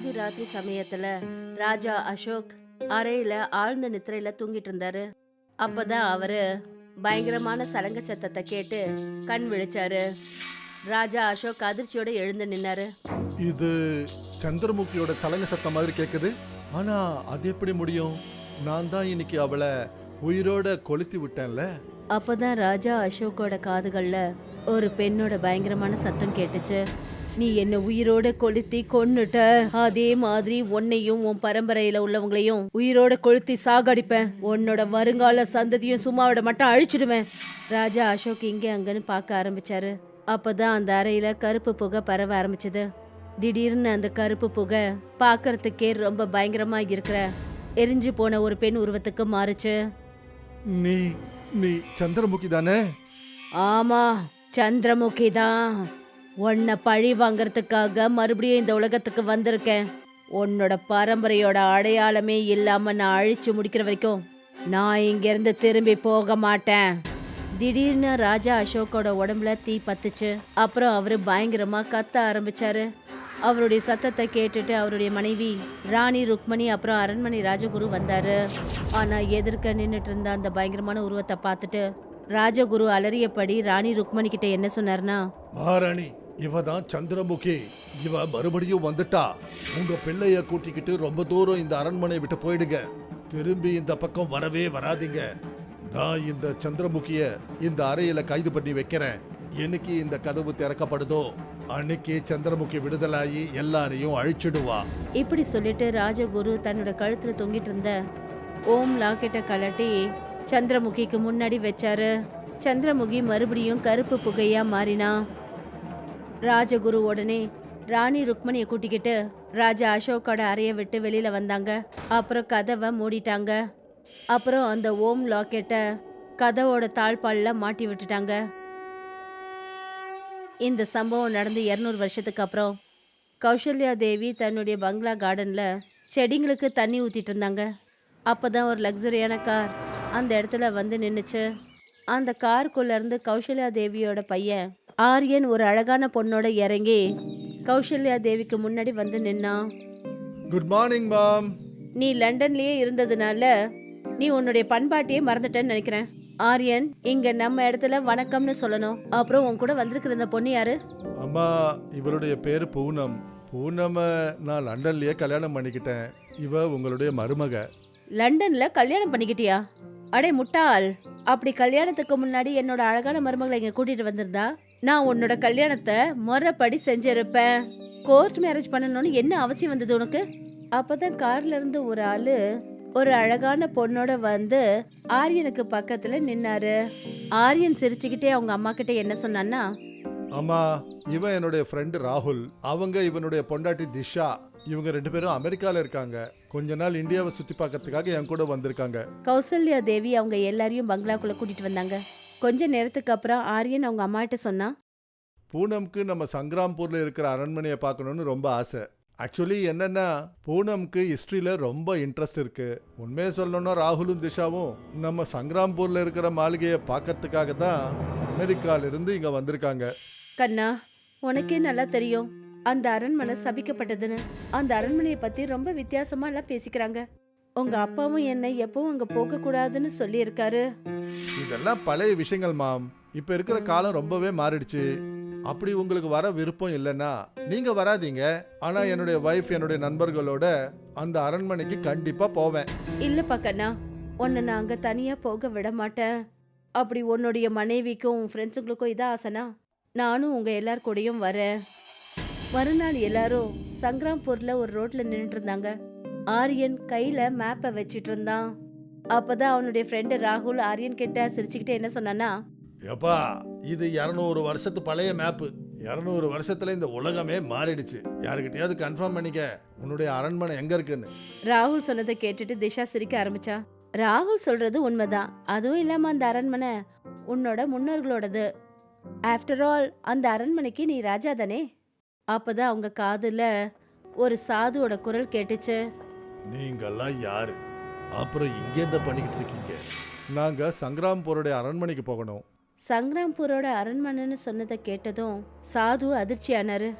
பாதி ராத்திரி சமயத்துல ராஜா அசோக் அறையில ஆழ்ந்த நித்திரையில தூங்கிட்டு இருந்தாரு. அப்பதான் அவரு பயங்கரமான சலங்க சத்தத்தை கேட்டு கண் விழிச்சாரு. ராஜா அசோக் அதிர்ச்சியோட எழுந்து நின்னாரு. இது சந்திரமுகியோட சலங்க சத்தம் மாதிரி கேக்குது. ஆனா அது எப்படி முடியும்? நான் தான் இன்னைக்கு அவளை உயிரோட கொளுத்தி விட்டேன்ல. அப்பதான் ராஜா அசோக்கோட காதுகள்ல ஒரு பெண்ணோட பயங்கரமான சத்தம் கேட்டுச்சு. நீ என்ன உயிரோட கொளுத்தி கொன்னுட்ட. அதே மாதிரி உன்னையும் உன் பரம்பரையில உள்ளவங்களையும் உயிரோட கொளுத்தி சாகடிப்பேன். உன்னோட வருங்கால சந்ததியும் சும்மாவோட மட்டும் அழிச்சிடுவேன். ராஜா அசோக் இங்க அங்கன்னு பார்க்க ஆரம்பிச்சாரு. அப்பதான் அந்த அறையில கருப்பு புகை பரவ ஆரம்பிச்சது. திடீர்னு அந்த கருப்பு புகை பார்க்கறதுக்கே ரொம்ப பயங்கரமா இருக்கிற எரிஞ்சு போன ஒரு பெண் உருவத்துக்கு மாறுச்சு. நீ நீ சந்திரமுகி தானே? ஆமா சந்திரமுகி தான். உன்னை பழி வாங்கறதுக்காக மறுபடியும் இந்த உலகத்துக்கு வந்திருக்கேன். உன்னோட பரம்பரையோட அடையாளமே இல்லாம நான் அழிச்சு முடிக்கிற வரைக்கும் நான் இங்கிருந்து திரும்பி போக மாட்டேன். திடீர்னு ராஜா அசோக்கோட உடம்புல தீ பத்துச்சு. அப்புறம் அவரு பயங்கரமா கத்த ஆரம்பிச்சாரு. அவருடைய சத்தத்தை கேட்டுட்டு அவருடைய மனைவி ராணி ருக்மணி அப்புறம் அரண்மனை ராஜகுரு வந்தாரு. ஆனா எதிர்க்க நின்றுட்டு இருந்த அந்த பயங்கரமான உருவத்தை பார்த்துட்டு ராஜகுரு அலறியபடி ராணி ருக்மணி கிட்ட என்ன சொன்னார்னா மகாராணி இவ தான் சந்திரமுகி. இவ மறுபடியும் வந்துட்டா. உங்க பிள்ளைய கூட்டிக்கிட்டு ரொம்ப தூரம் இந்த அரண்மனை விட்டு போயிடுங்க. திரும்பி இந்த பக்கம் வரவே வராதீங்க. நான் இந்த சந்திரமுகிய இந்த அறையில கைது பண்ணி வைக்கிறேன். என்னைக்கு இந்த கதவு திறக்கப்படுதோ அன்னைக்கு சந்திரமுகி விடுதலாகி எல்லாரையும் அழிச்சிடுவா. இப்படி சொல்லிட்டு ராஜகுரு தன்னோட கழுத்துல தொங்கிட்டு இருந்த ஓம் லாக்கெட்டை கலட்டி சந்திரமுகிக்கு முன்னாடி வச்சாரு. சந்திரமுகி மறுபடியும் கருப்பு புகையா மாறினா ராஜகுரு உடனே ராணி ருக்மணியை கூட்டிக்கிட்டு ராஜா அசோக்கோட அறையை விட்டு வெளியில வந்தாங்க. அப்புறம் கதவை மூடிட்டாங்க. அப்புறம் அந்த ஓம் லாக்கெட்டை கதவோட தாழ்பாலில் மாட்டி விட்டுட்டாங்க. இந்த சம்பவம் நடந்து இரநூறு வருஷத்துக்கு அப்புறம் கௌசல்யா தேவி தன்னுடைய பங்களா கார்டனில் செடிங்களுக்கு தண்ணி ஊற்றிட்டு இருந்தாங்க. அப்போ தான் ஒரு லக்ஸரியான கார் அந்த இடத்துல வந்து நின்றுச்சு அந்த காருக்குள்ளேருந்து கௌசல்யா தேவியோட பையன் ஆரியன் ஒரு அழகான பொண்ணோட இறங்கி கௌசல்யா தேவிக்கு முன்னாடி வந்து நின்னான் குட் மார்னிங் மாம் நீ லண்டன்லயே இருந்ததுனால நீ உன்னுடைய பண்பாட்டையே மறந்துட்டேன்னு நினைக்கிறேன். ஆரியன் இங்க நம்ம இடத்துல வணக்கம்னு சொல்லணும். அப்புறம் உன் கூட வந்திருக்கிற இந்த பொண்ணு யாரு? அம்மா இவருடைய பேரு பூனம். பூனம நான் லண்டன்லயே கல்யாணம் பண்ணிக்கிட்டேன். இவ உங்களுடைய மருமக. லண்டன்ல கல்யாணம் பண்ணிக்கிட்டியா? அடே முட்டாள் அப்படி கல்யாணத்துக்கு முன்னாடி என்னோட அழகான மருமகளை இங்க கூட்டிட்டு வந்திருந்தா? நான் உன்னோட கல்யாணத்தை முறைப்படி செஞ்சிருப்பேன். கோர்ட் மேரேஜ் பண்ணணும்னு என்ன அவசியம் வந்தது உனக்கு? அப்பதான் கார்ல இருந்து ஒரு ஆளு ஒரு அழகான பொண்ணோட வந்து ஆரியனுக்கு பக்கத்துல நின்னாரு. ஆரியன் சிரிச்சுக்கிட்டே அவங்க அம்மா கிட்ட என்ன சொன்னான்னா அம்மா இவன் என்னுடைய ஃப்ரெண்டு ராகுல். அவங்க இவனுடைய பொண்டாட்டி திஷா. இவங்க ரெண்டு பேரும் அமெரிக்கால இருக்காங்க. கொஞ்ச நாள் இந்தியாவை சுத்தி பார்க்கறதுக்காக என் கூட வந்திருக்காங்க. கௌசல்யா தேவி அவங்க எல்லாரையும் பங்களாக்குள்ள கூட்டிட்டு வந்தாங்க. கொஞ்ச நேரத்துக்கு அப்புறம் ஆரியன் அவங்க அம்மா கிட்ட சொன்னா பூனம்க்கு நம்ம சங்கிராம்பூர்ல இருக்கிற அரண்மனையை பார்க்கணும்னு ரொம்ப ஆசை. ஆக்சுவலி என்னன்னா பூனம்க்கு ஹிஸ்ட்ரியில ரொம்ப இன்ட்ரெஸ்ட் இருக்கு. உண்மையை சொல்லணும்னா ராகுலும் திஷாவும் நம்ம சங்கிராம்பூர்ல இருக்கிற மாளிகையை பார்க்கறதுக்காக தான் அமெரிக்கால இருந்து இங்க வந்திருக்காங்க. கண்ணா உனக்கே நல்லா தெரியும். அந்த அரண்மனை சபிக்கப்பட்டதுன்னு. அந்த அரண்மனையை பத்தி ரொம்ப வித்தியாசமா எல்லாம் பேசிக்கிறாங்க. உங்க அப்பாவும் என்னை எப்பவும் அங்க போக கூடாதுன்னு சொல்லியிருக்காரு. இதெல்லாம் பழைய விஷயங்கள் மாம். இப்ப இருக்கிற காலம் ரொம்பவே மாறிடுச்சு. அப்படி உங்களுக்கு வர விருப்பம் இல்லைன்னா நீங்க வராதீங்க. ஆனா என்னுடைய வைஃப் என்னுடைய நண்பர்களோட அந்த அரண்மனைக்கு கண்டிப்பா போவேன். இல்லப்பா கண்ணா. உன்னை நான் அங்க தனியா போக விட மாட்டேன். அப்படி உன்னுடைய மனைவிக்கும் உன் ஃப்ரெண்ட்ஸுங்களுக்கும் இதான் ஆசைனா நானும் உங்க எல்லார் கூடயும் வரேன். மறுநாள் எல்லாரும் சங்கராம்பூர்ல ஒரு ரோட்ல நின்னுட்டு இருந்தாங்க. ஆரியன் கையில மேப்பை வச்சிட்டு இருந்தான். அப்பதான் அவனுடைய ஃப்ரெண்டு ராகுல் ஆரியன் கிட்ட சிரிச்சுக்கிட்டே என்ன சொன்னான்னா எப்பா இது இரநூறு வருஷத்து பழைய மேப்பு இரநூறு வருஷத்துல இந்த உலகமே மாறிடுச்சு. யாருக்கிட்டயாவது கன்ஃபார்ம் பண்ணிக்க உன்னுடைய அரண்மனை எங்க இருக்குன்னு? ராகுல் சொன்னதை கேட்டுட்டு திஷா சிரிக்க ஆரம்பிச்சா. ராகுல் சொல்றது உண்மைதான். அதுவும் இல்லாம அந்த அரண்மனை உன்னோட முன்னோர்களோடது. ஆஃப்டர் ஆல் அந்த அரண்மனைக்கு நீ ராஜா தானே? அப்பதான் அவங்க காதுல ஒரு சாதுவோட குரல் கேட்டுச்சு. நீங்கெல்லாம் யாரு? அப்புறம் இங்க என்ன பண்ணிக்கிட்டு இருக்கீங்க? நாங்க சங்கிராம்பூருடைய அரண்மனைக்கு போகணும். சங்கராம்பூரோட அரண்மனைன்னு சொன்னதை கேட்டதும் சாது அதிர்ச்சியானாரு.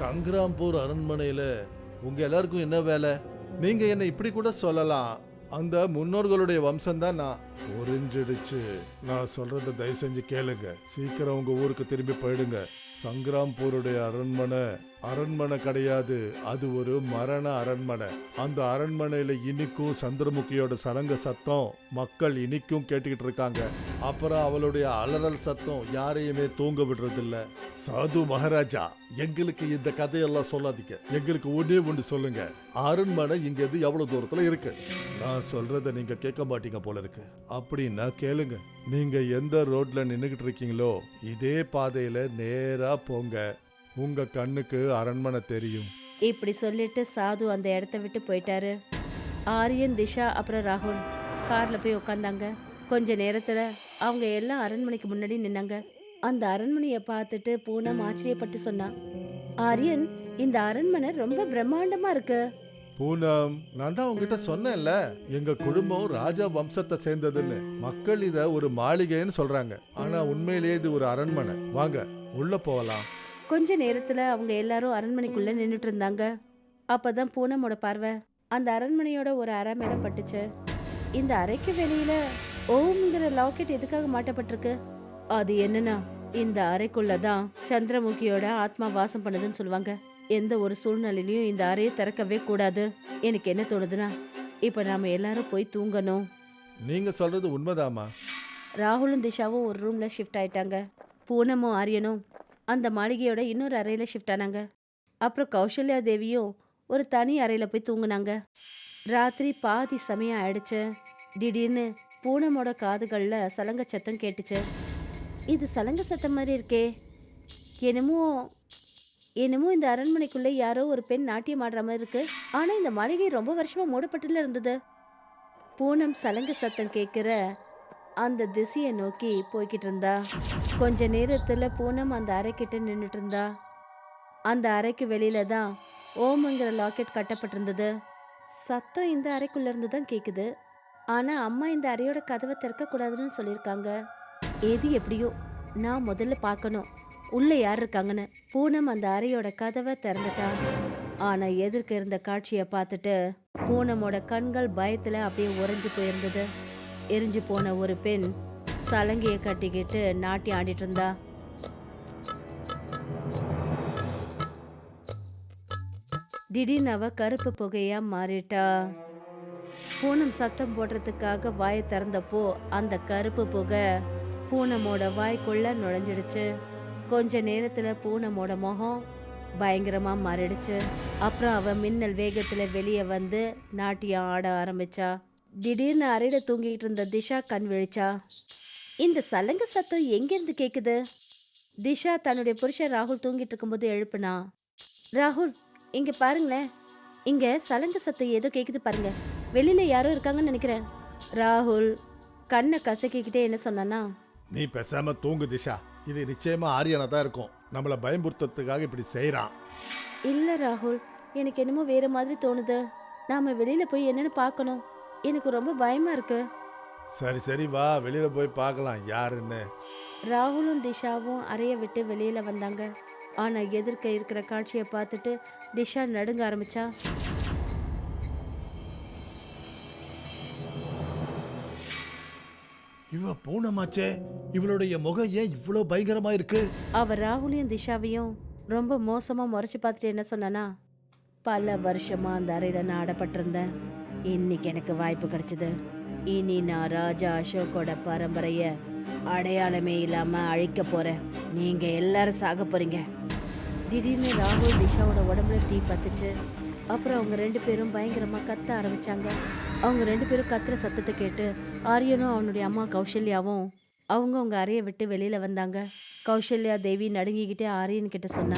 சங்கிராம்பூர் அரண்மனையில உங்க எல்லாருக்கும் என்ன வேலை? நீங்க என்ன இப்படி கூட சொல்லலாம். அந்த முன்னோர்களுடைய வம்சம் தான் நான். ஒரிஞ்சிடுச்சு நான் சொல்றத தயவு செஞ்சு கேளுங்க. சீக்கிரம் உங்க ஊருக்கு திரும்பி போயிடுங்க. சங்கிராம்பூருடைய அரண்மனை. அரண்மனை கிடையாது. அது ஒரு மரண அரண்மனை. அந்த அரண்மனையில இனிக்கும் சந்திரமுகியோட சலங்க சத்தம் மக்கள் இனிக்கும் கேட்டுக்கிட்டு இருக்காங்க. அப்புறம் அவளுடைய அலறல் சத்தம் யாரையுமே தூங்க விடுறதில்ல. சாது மகாராஜா எங்களுக்கு இந்த கதையெல்லாம் சொல்லாதீங்க. எங்களுக்கு ஒன்னே ஒன்று சொல்லுங்க. அரண்மனை இங்க இருந்து எவ்வளவு தூரத்துல இருக்கு? நான் சொல்றத நீங்க கேட்க மாட்டீங்க போல இருக்கு. அப்படின்னா கேளுங்க. நீங்க எந்த ரோட்ல நின்னுகிட்டு இருக்கீங்களோ இதே பாதையில நேரா போங்க. உங்க கண்ணுக்கு அரண்மனை தெரியும். இப்படி சொல்லிட்டு சாது அந்த இடத்த விட்டு போயிட்டாரு. ஆரியன் திஷா அப்புறம் ராகுல். கார்ல போய் உட்காந்தாங்க கொஞ்ச நேரத்துல அவங்க எல்லாம் அரண்மனைக்கு முன்னாடி நின்னாங்க. அந்த அரண்மனையை பார்த்துட்டு பூனம் ஆச்சரியப்பட்டு சொன்னான் ஆரியன் இந்த அரண்மனை ரொம்ப பிரம்மாண்டமா இருக்கு. பூனம் நான் தான் உங்ககிட்ட சொன்னேன்ல எங்க குடும்பம் ராஜா வம்சத்தை சேர்ந்ததுன்னு. மக்கள் இத ஒரு மாளிகைன்னு சொல்றாங்க. ஆனா உண்மையிலேயே இது ஒரு அரண்மனை. வாங்க உள்ள போகலாம் கொஞ்ச நேரத்துல அவங்க எல்லாரும் அரண்மனைக்குள்ள நின்னுட்டு இருந்தாங்க அப்பதான் பூனமோட பார்வை அந்த அரண்மனையோட ஒரு அறை மேல பட்டுச்சு. இந்த அறைக்கு வெளியில ஓம்ங்கிற லாக்கெட் எதுக்காக மாட்டப்பட்டிருக்கு? அது என்னன்னா இந்த அறைக்குள்ளதான் சந்திரமுகியோட ஆத்மா வாசம் பண்ணுதுன்னு சொல்லுவாங்க. எந்த ஒரு சூழ்நிலையிலயும் இந்த அறையை திறக்கவே கூடாது. எனக்கு என்ன தோணுதுன்னா இப்ப நாம எல்லாரும் போய் தூங்கணும். நீங்க சொல்றது உண்மைதாமா ராகுலும் திஷாவும் ஒரு ரூம்ல ஷிஃப்ட் ஆயிட்டாங்க. பூனமும் ஆரியனும் அந்த மாளிகையோட இன்னொரு அறையில் ஷிஃப்ட் ஆனாங்க. அப்புறம் கௌசல்யா தேவியும் ஒரு தனி அறையில் போய் தூங்குனாங்க. ராத்திரி பாதி சமயம் ஆயிடுச்சு. திடீர்னு பூனமோட காதுகளில் சலங்க சத்தம் கேட்டுச்சு. இது சலங்க சத்தம் மாதிரி இருக்கே. என்னமோ என்னமோ இந்த அரண்மனைக்குள்ளே யாரோ ஒரு பெண் நாட்டியம் ஆடுற மாதிரி இருக்கு. ஆனால் இந்த மாளிகை ரொம்ப வருஷமாக மூடப்பட்டுல இருந்தது. பூனம் சலங்க சத்தம் கேட்குற அந்த திசையை நோக்கி போய்கிட்டு இருந்தா கொஞ்ச நேரத்துல பூனம் அந்த அறைக்கிட்ட நின்றுட்டு இருந்தா அந்த அறைக்கு வெளியில தான் ஓமுங்கிற லாக்கெட் கட்டப்பட்டிருந்தது. சத்தம் இந்த அறைக்குள்ள இருந்து தான் கேக்குது. ஆனா அம்மா இந்த அறையோட கதவை திறக்க கூடாதுன்னு சொல்லியிருக்காங்க. எது எப்படியோ நான் முதல்ல பார்க்கணும். உள்ள யார் இருக்காங்கன்னு. பூனம் அந்த அறையோட கதவை திறந்துட்டா. ஆனா எதிர்க்க இருந்த காட்சியை பார்த்துட்டு பூனமோட கண்கள் பயத்துல அப்படியே உறைஞ்சு போயிருந்தது. எரிஞ்சு போன ஒரு பெண் சலங்கையை கட்டிக்கிட்டு நாட்டி ஆடிட்டு இருந்தா. திடீர்னு அவ கருப்பு புகையா மாறிட்டா. பூனம் சத்தம் போடுறதுக்காக வாயை திறந்தப்போ அந்த கருப்பு புகை பூனமோட வாய்க்குள்ள நுழைஞ்சிடுச்சு. கொஞ்ச நேரத்துல பூனமோட முகம் பயங்கரமா மாறிடுச்சு. அப்புறம் அவ மின்னல் வேகத்துல வெளியே வந்து நாட்டியம் ஆட ஆரம்பிச்சா. திடீர்னு அறையில தூங்கிட்டு இருந்த திஷா கண் விழிச்சா இந்த சலங்க சத்தம் எங்கிருந்து கேக்குது? திஷா தன்னுடைய புருஷன் ராகுல் தூங்கிட்டு இருக்கும்போது எழுப்புனா ராகுல் இங்க பாருங்களேன். இங்க சலங்க சத்தம் ஏதோ கேக்குது பாருங்க. வெளியில யாரோ இருக்காங்கன்னு நினைக்கிறேன். ராகுல் கண்ணை கசக்கிக்கிட்டே என்ன சொன்னானா நீ பேசாம தூங்கு திஷா. இது நிச்சயமா ஆரியனா தான் இருக்கும். நம்மள பயமுறுத்தத்துக்காக இப்படி செய்றான். இல்ல ராகுல். எனக்கு என்னமோ வேற மாதிரி தோணுது. நாம வெளியில போய் என்னன்னு பார்க்கணும். எனக்கு ரொம்ப பயமா இருக்கு. சரி சரி வா. வெளியில போய் பார்க்கலாம். யாருன்னு. ராகுலும் திஷாவும் அறைய விட்டு வெளியில வந்தாங்க. ஆனா எதிர்க்க இருக்கிற காட்சியை பார்த்துட்டு திஷா நடுங்க ஆரம்பிச்சா. இவ பூனமாச்சே. இவளுடைய முகம் ஏன் இவ்வளோ பயங்கரமா இருக்கு? அவ ராகுலையும் திஷாவையும் ரொம்ப மோசமா முறைச்சு பார்த்துட்டு என்ன சொன்னானா பல வருஷமா அந்த அறையில நான் அடப்பட்டிருந்தேன். இன்னைக்கு எனக்கு வாய்ப்பு கிடைச்சது. இனி நான் ராஜா அசோக்கோட பரம்பரைய அடையாளமே இல்லாம அழிக்க போறேன். நீங்க எல்லாரும் சாக போறீங்க. திடீர்னு ராகுல் திஷாவோட உடம்புல தீ பத்துச்சு அப்புறம் அவங்க ரெண்டு பேரும் பயங்கரமா கத்த ஆரம்பிச்சாங்க. அவங்க ரெண்டு பேரும் கத்துற சத்தத்தை கேட்டு ஆரியனும் அவனுடைய அம்மா கௌசல்யாவும் அவங்க அவங்க அறையை விட்டு வெளியில வந்தாங்க. கௌசல்யா தேவி நடுங்கிக்கிட்டே ஆரியன் கிட்ட சொன்னா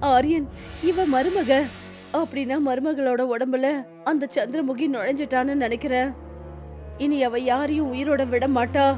ஆரியன் இவ மருமக. அப்படின்னா மருமகளோட உடம்புல அந்த சந்திரமுகி நுழைஞ்சிட்டான்னு நினைக்கிறேன். இனி அவ யாரையும் உயிரோட விட மாட்டா.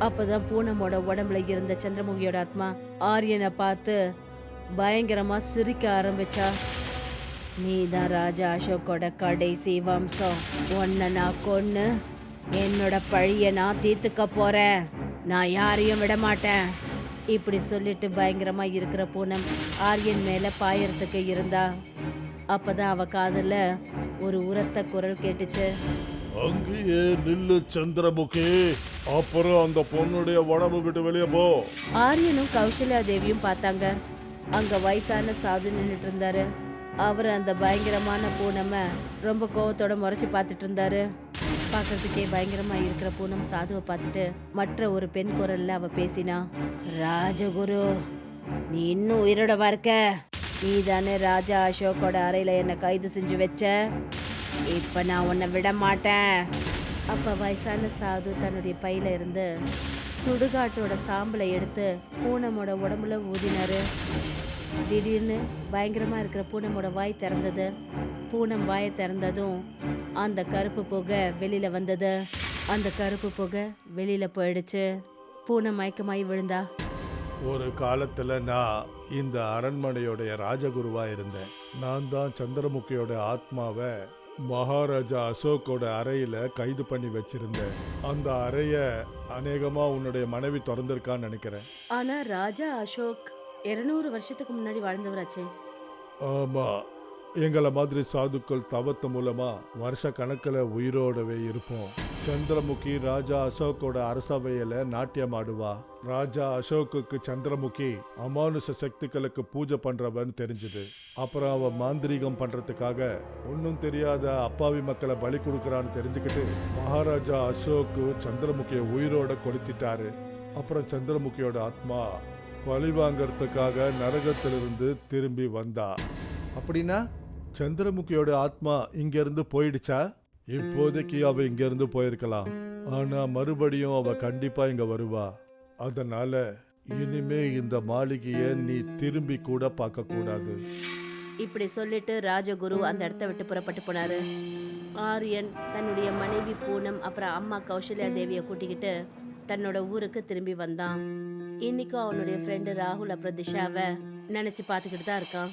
அப்பதான் பூனமோட உடம்புல இருந்த சந்திரமுகியோட ஆத்மா ஆரியனை பார்த்து பயங்கரமா சிரிக்க ஆரம்பிச்சா. நீதான் ராஜா அசோக்கோட கடைசி வம்சம். உன்னை நான் கொன்னு. என்னோட பழிய நான் தீர்த்துக்க போறேன். நான் யாரையும் விட மாட்டேன். இப்படி சொல்லிட்டு பயங்கரமா இருக்கிற பூனம் ஆரியன் மேல பாயறதுக்கு இருந்தா. அப்பதான் அவ காதுல ஒரு உரத்த குரல் கேட்டுச்சு. அங்கேயே நில்லு சந்திரமுகி அப்புறம் அந்த பொண்ணுடைய உடம்பு விட்டு வெளியே போ. ஆரியனும் கௌசல்யா தேவியும் பார்த்தாங்க. அங்க வயசான சாது நின்றுட்டு இருந்தாரு. அவர் அந்த பயங்கரமான பூனமை ரொம்ப கோவத்தோட முறைச்சு பார்த்துட்டு இருந்தாரு. பார்க்கறதுக்கே பயங்கரமா இருக்கிற பூனம் சாதுவை பார்த்துட்டு மற்ற ஒரு பெண் குரல்ல அவ பேசினா ராஜகுரு நீ இன்னும் உயிரோடவா இருக்க? நீ தானே ராஜா அசோக்கோட அறையில என்னை கைது செஞ்சு வச்ச? இப்ப நான் உன்னை விட மாட்டேன். அப்ப வயசான சாது தன்னுடைய பையில இருந்து சுடுகாட்டோட சாம்பலை எடுத்து பூனமோட உடம்புல ஊதினாரு. திடீர்னு பயங்கரமா இருக்கிற பூனமோட வாய் திறந்தது. பூனம் வாயை திறந்ததும் அந்த கருப்பு புகை வெளியில வந்தது. அந்த கருப்பு புகை வெளியில போயிடுச்சு. பூனம் மயக்கமாயி விழுந்தா. ஒரு காலத்துல நான் இந்த அரண்மனையோடைய ராஜகுருவா இருந்தேன். நான் தான் சந்திரமுகியோட ஆத்மாவை மகாராஜா அசோக்கோட அறையில கைது பண்ணி வச்சிருந்தேன். அந்த அறைய அநேகமா உன்னுடைய மனைவி திறந்திருக்கான்னு நினைக்கிறேன். ஆனா ராஜா அசோக் இருநூறு வருஷத்துக்கு முன்னாடி வாழ்ந்தவராச்சே. ஆமா. எங்களை மாதிரி சாதுக்கள் தவத்து மூலமா வருஷ கணக்கில் உயிரோடவே இருப்போம். சந்திரமுகி ராஜா அசோக்கோட அரசவையில நாட்டியம் ஆடுவா ராஜா அசோக்குக்கு சந்திரமுகி அமானுஷ சக்திகளுக்கு பூஜை பண்றவன் தெரிஞ்சது. அப்புறம் அவ மாந்திரீகம் பண்றதுக்காக ஒன்றும் தெரியாத அப்பாவி மக்களை பலி கொடுக்கறான்னு தெரிஞ்சுக்கிட்டு மகாராஜா அசோக்கு சந்திரமுகியை உயிரோட கொளுத்திட்டாரு. அப்புறம் சந்திரமுகியோட ஆத்மா பழி வாங்கறதுக்காக நரகத்திலிருந்து திரும்பி வந்தா. அப்படின்னா சந்திரமுகியோட ஆத்மா இங்க இருந்து போயிடுச்சா? இப்போதைக்கு அவ இங்க இருந்து போயிருக்கலாம். ஆனா மறுபடியும் அவ கண்டிப்பா இங்க வருவா. அதனால இனிமே இந்த மாளிகைய நீ திரும்பி கூட பார்க்க கூடாது. இப்படி சொல்லிட்டு ராஜகுரு அந்த இடத்த விட்டு புறப்பட்டு போனாரு. ஆரியன் தன்னுடைய மனைவி பூனம் அப்புறம் அம்மா கௌசல்யா தேவியை கூட்டிக்கிட்டு தன்னோட ஊருக்கு திரும்பி வந்தான். இன்னைக்கும் அவனுடைய ஃப்ரெண்டு ராகுல் அப்புறம் திஷாவை நினைச்சு பார்த்துக்கிட்டு தான் இருக்கான்.